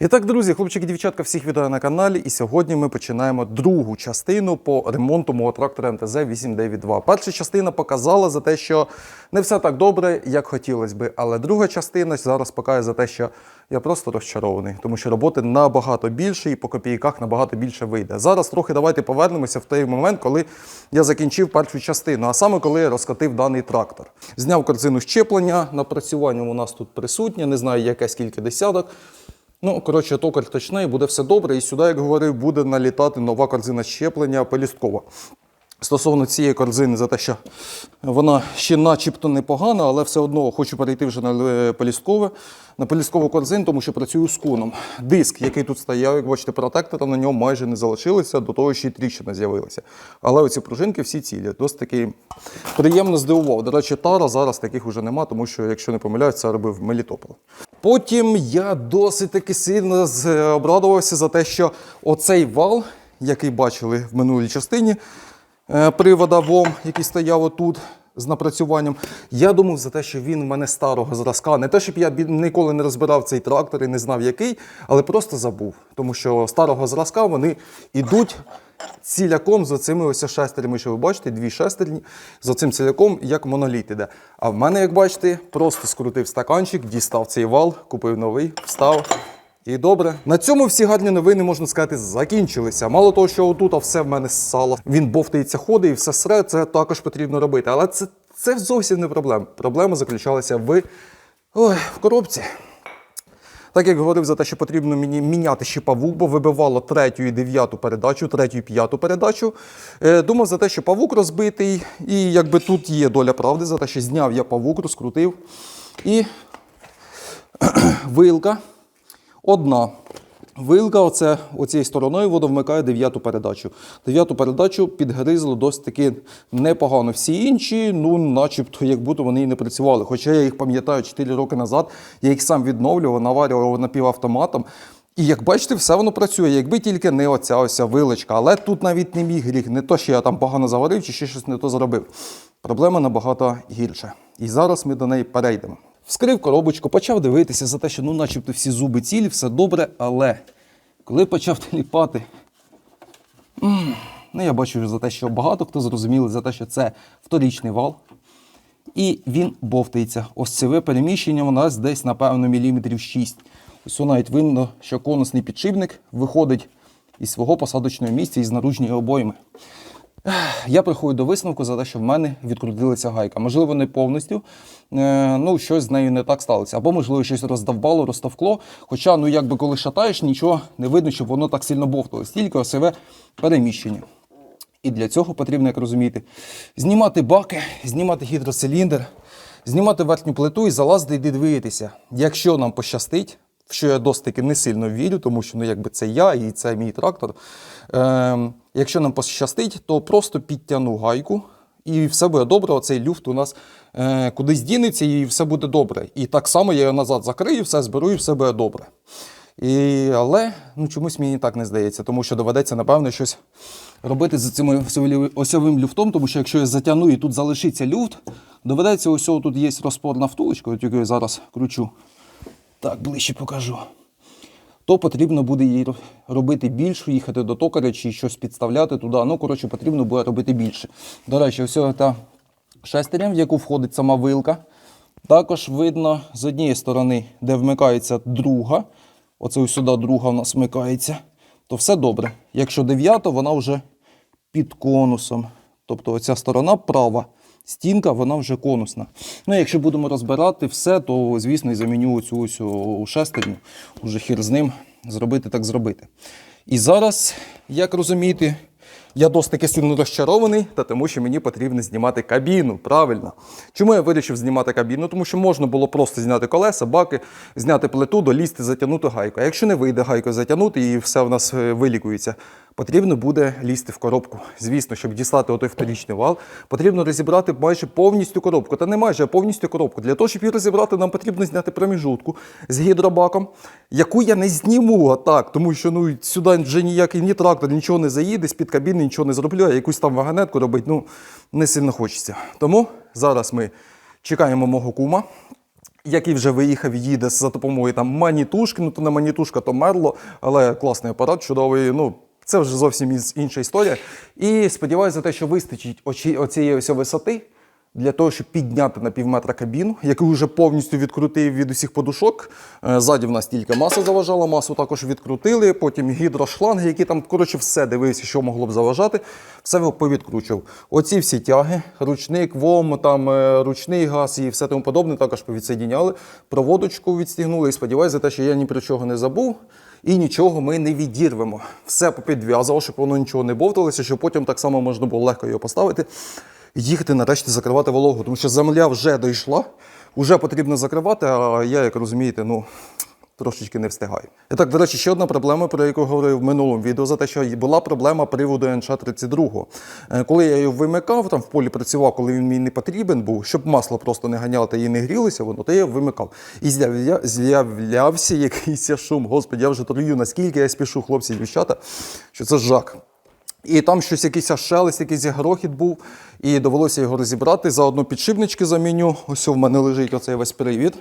І так, друзі, хлопчики, дівчатка, всіх вітаю на каналі. І сьогодні ми починаємо другу частину по ремонту мого трактора МТЗ 892. Перша частина показала за те, що не все так добре, як хотілося би. Але друга частина зараз показує за те, що я просто розчарований, тому що роботи набагато більше і по копійках набагато більше вийде. Зараз трохи давайте повернемося в той момент, коли я закінчив першу частину, а саме коли я розкатив даний трактор. Зняв корзину щеплення, напрацювання у нас тут присутнє, не знаю, яке скільки десяток. Ну, коротше, токар точний, буде все добре. І сюди, як говорив, буде налітати нова корзина щеплення пелісткова. Стосовно цієї корзини, за те, що вона ще начебто непогана, але все одно хочу перейти вже на е, пелісткове, на пелісткову корзину, тому що працюю з куном. Диск, який тут стояв, як бачите, протектора на ньому майже не залишилося, до того ще й тріщина з'явилася. Але оці пружинки всі цілі. Досить таки приємно здивував. До речі, тара зараз таких вже нема, тому що, якщо не помиляюсь, це робив Мелітополь. Потім я досить таки сильно з- обрадувався за те, що оцей вал, який бачили в минулій частині, е, привода ВОМ, який стояв отут з напрацюванням. Я думав за те, що він в мене старого зразка. Не те, щоб я ніколи не розбирав цей трактор і не знав який, але просто забув. Тому що старого зразка вони йдуть ціляком з оцими ось шестернями, що ви бачите, дві шестерні з оцим ціляком, як моноліт іде. А в мене, як бачите, просто скрутив стаканчик, дістав цей вал, купив новий, встав. І добре. На цьому всі гарні новини, можна сказати, закінчилися. Мало того, що отут все в мене ссало. Він бовтається, ходить і все сре, це також потрібно робити. Але це, це зовсім не проблема. Проблема заключалася в, ой, в коробці. Так як говорив за те, що потрібно мені міняти ще павук, бо вибивало третю і дев'яту передачу, третю і п'яту передачу. Е, думав за те, що павук розбитий, і якби тут є доля правди, за те, що зняв я павук, розкрутив. І вилка одна. Вилка оце, оцією стороною воно вмикає дев'яту передачу. Дев'яту передачу підгризло досить таки непогано. Всі інші, ну, начебто, як будто вони і не працювали. Хоча я їх пам'ятаю 4 роки назад, я їх сам відновлював, наварював напівавтоматом. І як бачите, все воно працює, якби тільки не оця ось вилочка. Але тут навіть не мій гріх, не то, що я там погано заварив чи ще щось не то зробив. Проблема набагато гірша. І зараз ми до неї перейдемо. Вскрив коробочку, почав дивитися за те, що ну, начебто всі зуби цілі, все добре, але коли почав теліпати, ну я бачу за те, що багато хто зрозуміли за те, що це вторічний вал. І він бовтається. Осцеве переміщення у нас десь, напевно, міліметрів 6. Ось навіть видно, що конусний підшипник виходить із свого посадочного місця із наружньої обойми. Я приходжу до висновку за те, що в мене відкрутилася гайка. Можливо, не повністю. Е, ну, щось з нею не так сталося. Або, можливо, щось роздовбало, розтовкло. Хоча, ну, якби коли шатаєш, нічого не видно, щоб воно так сильно бовталось. Тільки осеве переміщення. І для цього потрібно, як розумієте, знімати баки, знімати гідроциліндр, знімати верхню плиту і залазити і дивитися. Якщо нам пощастить, в що я досить таки не сильно вірю, тому що ну, якби це я і це мій трактор. Ем, якщо нам пощастить, то просто підтягну гайку. І все буде добре, оцей люфт у нас е, кудись дінеться, і все буде добре. І так само я його назад закрию, все зберу, і все буде добре. І, але ну, чомусь мені так не здається, тому що доведеться, напевно, щось робити з цим осьовим люфтом, тому що якщо я затягну і тут залишиться люфт, доведеться ось тут є розпорна втулочка, от яку я зараз кручу. Так, ближче покажу. То потрібно буде її робити більшу, їхати до токаря чи щось підставляти туди. Ну, коротше, потрібно буде робити більше. До речі, ось та шестерня, в яку входить сама вилка. Також видно з однієї сторони, де вмикається друга. Оце ось сюди друга в нас вмикається. То все добре. Якщо дев'ята, вона вже під конусом. Тобто оця сторона права. Стінка, вона вже конусна. Ну, якщо будемо розбирати все, то, звісно, і заміню цю ось шестерню. Уже хір з ним зробити так зробити. І зараз, як розумієте, я досить таки сильно розчарований, та тому що мені потрібно знімати кабіну. Правильно. Чому я вирішив знімати кабіну? Тому що можна було просто зняти колеса, баки, зняти плиту, долізти, затягнути гайку. А якщо не вийде гайку затягнути і все в нас е, вилікується, потрібно буде лізти в коробку. Звісно, щоб дістати отой вторічний вал, потрібно розібрати майже повністю коробку. Та не майже, а повністю коробку. Для того, щоб її розібрати, нам потрібно зняти проміжутку з гідробаком, яку я не зніму а так, тому що ну, сюди вже ніякий ні трактор, нічого не заїде, з-під кабіни нічого не зроблю, а якусь там вагонетку робити ну, не сильно хочеться. Тому зараз ми чекаємо мого кума. який вже виїхав, їде за допомогою там манітушки, ну то не манітушка, то мерло, але класний апарат, чудовий. Ну, це вже зовсім інша історія. І сподіваюся те, що вистачить оцієї ось висоти для того, щоб підняти на півметра кабіну, яку вже повністю відкрутив від усіх подушок. Е, Ззаді в нас тільки маса заважала, масу також відкрутили, потім гідрошланги, які там, коротше, все дивився, що могло б заважати, все повідкручував. Оці всі тяги, ручник, ВОМ, там е, ручний газ і все тому подобне, також повідсоєдіняли, проводочку відстігнули. І сподіваюся те, що я ні про чого не забув. І нічого ми не відірвемо. Все попідв'язував, щоб воно нічого не бовталося, щоб потім так само можна було легко його поставити їхати нарешті закривати вологу. Тому що земля вже дійшла, вже потрібно закривати, а я, як розумієте, ну. Трошечки не встигаю. І так, до речі, ще одна проблема, про яку говорив в минулому відео, за те, що була проблема приводу НШ-32. Е, Коли я його вимикав, там в полі працював, коли він мені не потрібен був, щоб масло просто не ганяло та і не грілося, воно, то я його вимикав. І з'явля- з'являвся якийсь шум. Господи, я вже трою, наскільки я спішу, хлопці дівчата, що це жах. І там щось якийсь шелест, якийсь грохіт був, і довелося його розібрати. Заодно підшипнички заміню. Ось у мене лежить оцей весь привід.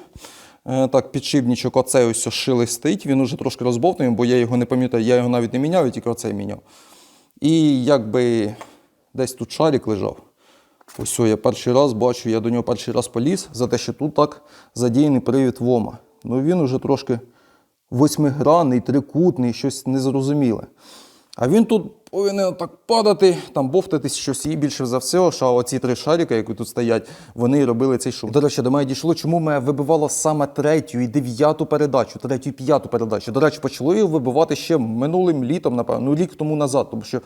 Е, Так, підшипничок оцей ось шелестить. Він уже трошки розбовтаний, бо я його не пам'ятаю, я його навіть не міняв, я тільки оцей міняв. І якби десь тут шарик лежав. Ось я перший раз бачу, я до нього перший раз поліз за те, що тут так задіяний привід ВОМа. Ну він уже трошки восьмигранний, трикутний, щось незрозуміле. А він тут повинен так падати, там бовтатись щось і більше за все, що оці три шарика, які тут стоять, вони робили цей шум. До речі, до мене дійшло, чому мене вибивало саме третю і дев'яту передачу, третю і п'яту передачу. До речі, почало його вибивати ще минулим літом, напевно, ну рік тому назад, тому що.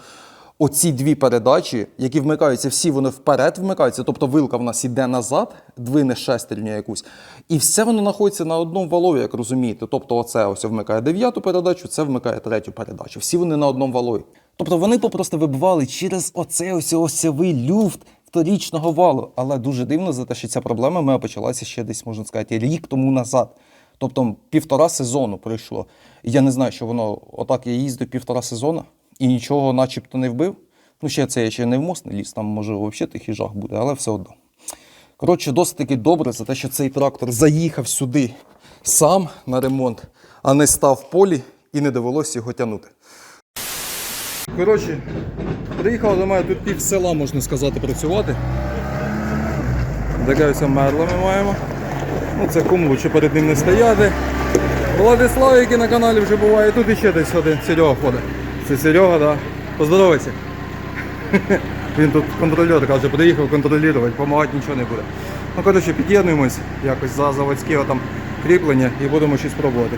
Оці дві передачі, які вмикаються, всі вони вперед вмикаються, тобто вилка в нас іде назад, двине шестерню якусь, і все воно знаходиться на одному валові, як розумієте. Тобто, оце ось вмикає дев'яту передачу, це вмикає третю передачу. Всі вони на одному валові. Тобто вони попросту вибивали через оцей ось осьовий люфт вторічного валу. Але дуже дивно за те, що ця проблема моя почалася ще десь, можна сказати, рік тому назад. Тобто півтора сезону пройшло. Я не знаю, що воно отак я їздив півтора сезону і нічого начебто не вбив. Ну, ще це ще не в мост не ліз, там може взагалі тихий жах буде, але все одно. Коротше, досить таки добре за те, що цей трактор заїхав сюди сам на ремонт, а не став в полі і не довелося його тягнути. Коротше, приїхав до мене тут пів села, можна сказати, працювати. Таке мерла ми маємо. Ну, це кому лучше перед ним не стояти. Владислав, який на каналі вже буває, тут іще десь один Серега ходить. Це Серега. Да. Поздоровайся. Він тут контролер, каже, приїхав контролювати, допомагати нічого не буде. Ну, коротше, під'єднуємось якось за заводське там кріплення і будемо щось пробувати.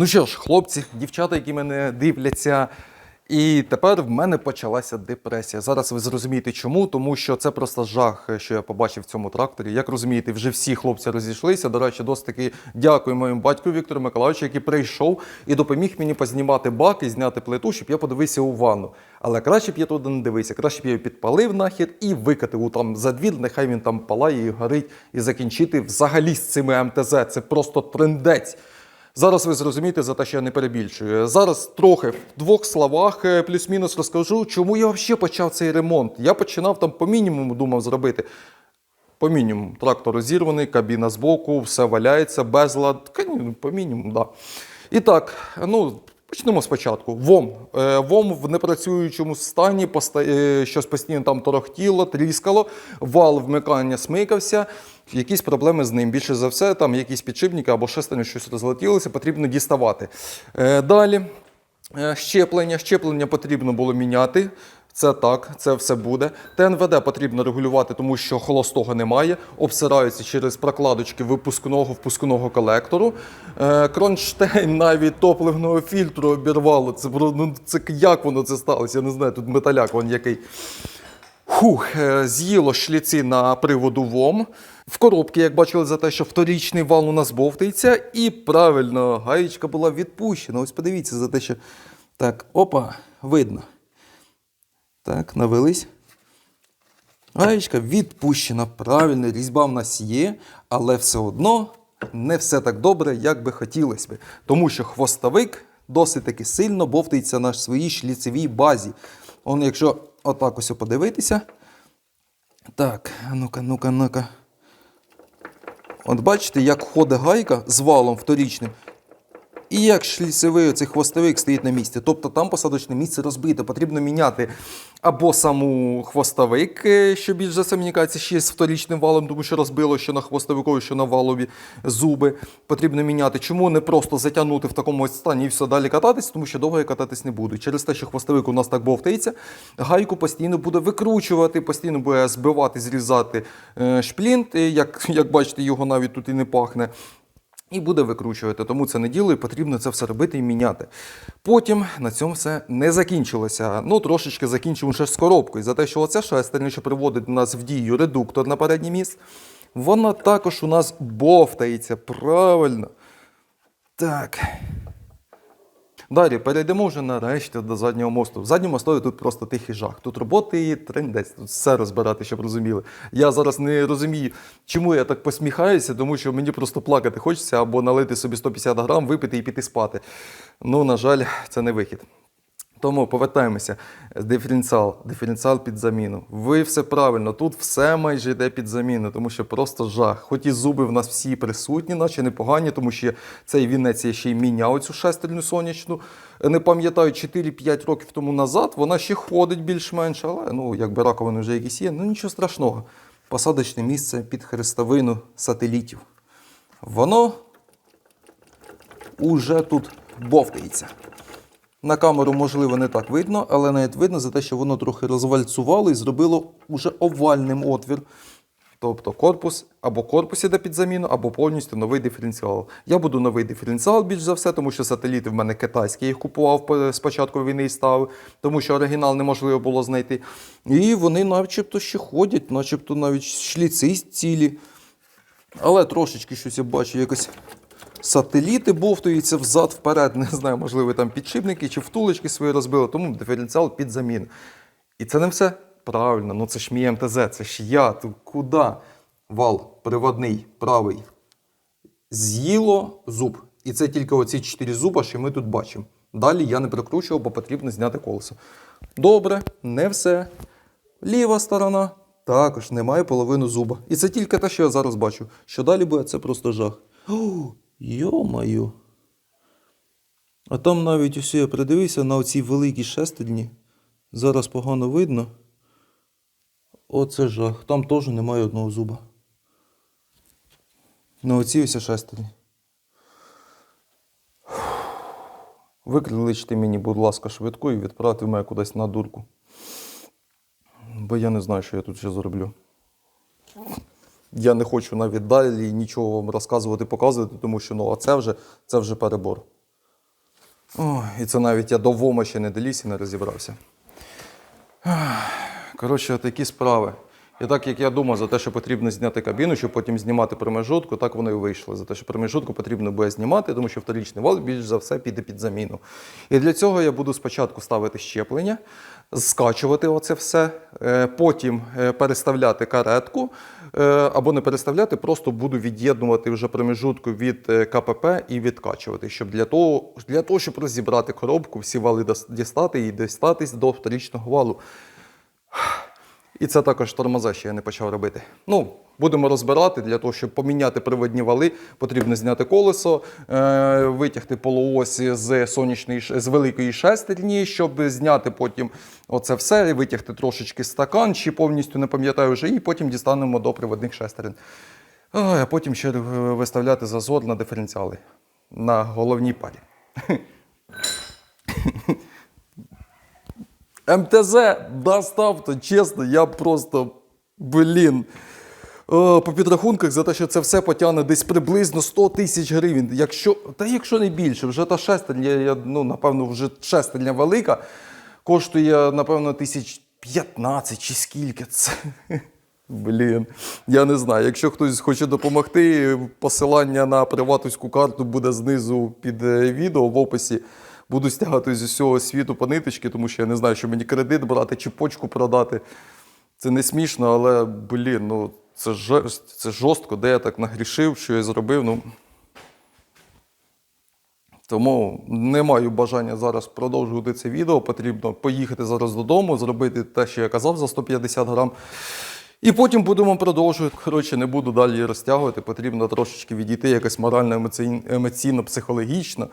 Ну що ж, хлопці, дівчата, які мене дивляться. І тепер в мене почалася депресія. Зараз ви зрозумієте чому, тому що це просто жах, що я побачив в цьому тракторі. Як розумієте, вже всі хлопці розійшлися. До речі, досить таки дякую моєму батьку Віктору Миколаївичу, який прийшов і допоміг мені познімати бак і зняти плиту, щоб я подивився у ванну. Але краще б я туди не дивився, краще б я його підпалив нахер і викатив там за двір, нехай він там палає і горить, і закінчити взагалі з цими МТЗ. Це просто трендець. Зараз ви зрозумієте за те, що я не перебільшую. Зараз трохи в двох словах е, плюс-мінус розкажу, чому я взагалі почав цей ремонт. Я починав там по мінімуму думав зробити. По мінімуму. Трактор розірваний, кабіна збоку, все валяється, безлад. По мінімуму. Да. І так, ну, почнемо спочатку. ВОМ. Е, ВОМ в непрацюючому стані, е, щось постійно там торохтіло, тріскало, вал вмикання смикався, якісь проблеми з ним. Більше за все, там якісь підшипники або шестерні щось розлетілося, потрібно діставати. Е, Далі. Е, Щеплення. Щеплення потрібно було міняти. Це так, це все буде. ТНВД потрібно регулювати, тому що холостого немає. Обсираються через прокладочки випускного впускного колектору. Е, Кронштейн навіть топливного фільтру обірвало. Це, ну, це як воно це сталося? Я не знаю, тут металяк вон який. Хух, е, з'їло шліці на приводу ВОМ. В коробці, як бачили, за те, що вторічний вал у нас бовтається. І правильно, гаєчка була відпущена. Ось подивіться за те, що. Так, опа, видно. Так, навелись. Гаєчка відпущена. Правильно, різьба в нас є, але все одно не все так добре, як би хотілося би. Тому що хвостовик досить таки сильно бовтається на своїй шліцевій базі. Он, якщо отак ось подивитися. Так, ну-ка, ну-ка, ну-ка. От бачите, як ходить гайка з валом вторічним. І як шліцевий оцей хвостовик стоїть на місці. Тобто там посадочне місце розбите. Потрібно міняти або саму хвостовик, е, що більш за все, мені кажеться, ще з вторічним валом, тому що розбило що на хвостовикові, що на валові зуби. Потрібно міняти. Чому не просто затягнути в такому стані і все далі кататись, тому що довго я кататись не буду. Через те, що хвостовик у нас так бовтається, гайку постійно буде викручувати, постійно буде збивати, зрізати е, шплінт. Як, як бачите, його навіть тут і не пахне. І буде викручувати, тому це не діло, і потрібно це все робити і міняти. Потім на цьому все не закінчилося. Ну, трошечки закінчимо ще з коробкою. За те, що оце шестерня, що приводить у нас в дію редуктор на передній міст, вона також у нас бовтається. Правильно. Так. Далі перейдемо вже нарешті до заднього мосту. В задньому мостові тут просто тихий жах. Тут роботи і трендець, тут все розбирати, щоб розуміли. Я зараз не розумію, чому я так посміхаюся, тому що мені просто плакати хочеться або налити собі 150 грам, випити і піти спати. Ну, на жаль, це не вихід. Тому повертаємося. Диференціал, диференціал під заміну. Ви все правильно, тут все майже йде під заміну, тому що просто жах. Хоч і зуби в нас всі присутні, наче непогані, тому що цей вінець я ще й міняв цю шестерню сонячну. Не пам'ятаю, 4-5 років тому назад вона ще ходить більш-менш, але ну, якби раковини вже якісь є, ну нічого страшного. Посадочне місце під хрестовину сателітів. Воно уже тут бовтається. На камеру, можливо, не так видно, але навіть видно за те, що воно трохи розвальцювало і зробило уже овальним отвір. Тобто корпус або корпус іде під заміну, або повністю новий диференціал. Я буду новий диференціал більш за все, тому що сателіти в мене китайські, їх купував спочатку війни і ставив, тому що оригінал неможливо було знайти. І вони начебто ще ходять, начебто навіть шліци цілі. Але трошечки щось я бачу, якось сателіти бовтуються взад вперед. Не знаю, можливо, там підшипники чи втулочки свої розбили, тому диференціал під замін. І це не все правильно. Ну це ж мій МТЗ, це ж я. Тут куди? Вал приводний, правий. З'їло зуб. І це тільки оці чотири зуба, що ми тут бачимо. Далі я не прикручував, бо потрібно зняти колесо. Добре, не все. Ліва сторона також немає половину зуба. І це тільки те, що я зараз бачу. Що далі буде, це просто жах. йо-маю. А там навіть усе я придивився на оці великі шестерні. Зараз погано видно. Оце жах. Там теж немає одного зуба. На оці ось шестерні. Викличте мені, будь ласка, швидку і відправте мене кудись на дурку. Бо я не знаю, що я тут ще зроблю. Я не хочу навіть далі нічого вам розказувати, показувати, тому що ну, а це вже, це вже перебор. Ой, і це навіть я до ВОМа ще не доліз і не розібрався. Коротше, такі справи. І так як я думав за те, що потрібно зняти кабіну, щоб потім знімати промежутку, так воно і вийшло. За те, що промежутку потрібно буде знімати, тому що вторічний вал більш за все піде під заміну. І для цього я буду спочатку ставити щеплення, скачувати оце все, е, потім е, переставляти каретку, або не переставляти, просто буду від'єднувати вже промежутку від е, КПП і відкачувати, щоб для того, для того, щоб розібрати коробку, всі вали дістати і дістатись до вторічного валу. І це також тормоза ще я не почав робити. Ну, будемо розбирати для того, щоб поміняти приводні вали, потрібно зняти колесо, е, витягти полуосі з сонячної з великої шестерні, щоб зняти потім оце все, витягти трошечки стакан, чи повністю не пам'ятаю вже, і потім дістанемо до приводних шестерень. А потім ще е, виставляти зазор на диференціали на головній парі. МТЗ достав, то чесно, я просто, блін. Е, По підрахунках за те, що це все потягне десь приблизно 100 тисяч гривень. Якщо, та якщо не більше, вже та шестерня, я, ну, напевно, вже шестерня велика, коштує, напевно, тисяч 15 чи скільки це. Блін, я не знаю. Якщо хтось хоче допомогти, посилання на приватуську карту буде знизу під е, відео в описі. Буду стягати з усього світу по ниточки, тому що я не знаю, що мені кредит брати чи почку продати. Це не смішно, але блін, ну це жесть, це жорстко, де я так нагрішив, що я зробив. Ну тому не маю бажання зараз продовжувати це відео. Потрібно поїхати зараз додому, зробити те, що я казав за 150 грам. І потім будемо продовжувати. Коротше, не буду далі розтягувати. Потрібно трошечки відійти, якось морально, емоційно психологічно.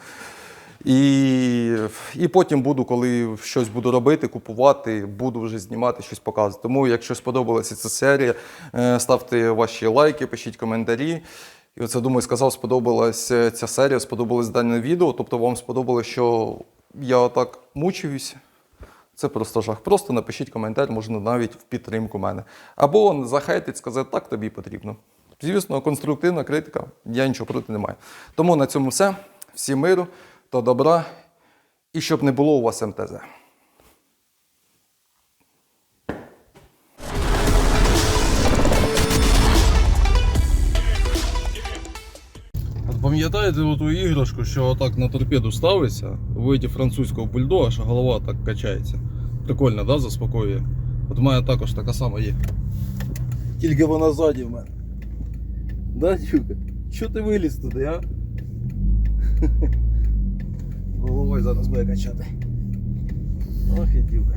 І, і потім буду, коли щось буду робити, купувати, буду вже знімати, щось показувати. Тому, якщо сподобалася ця серія, е, ставте ваші лайки, пишіть коментарі. І оце, думаю, сказав, сподобалася ця серія, сподобалось дане відео. Тобто вам сподобалося, що я отак мучуюсь. Це просто жах. Просто напишіть коментар, можна навіть в підтримку мене. Або захейтить, сказати, так тобі потрібно. Звісно, конструктивна критика, я нічого проти не маю. Тому на цьому все. Всім миру та добра. І щоб не було у вас МТЗ. Пам'ятаєте ту іграшку, що отак на торпеду ставиться, у французького бульдога, що голова так качається. Прикольно, да, заспокоює? От у мене також така сама є. Тільки вона ззаді в мене. Да, Дюка? Чого ти виліз туди, а? Головою зараз буде качати. Ох і дюка.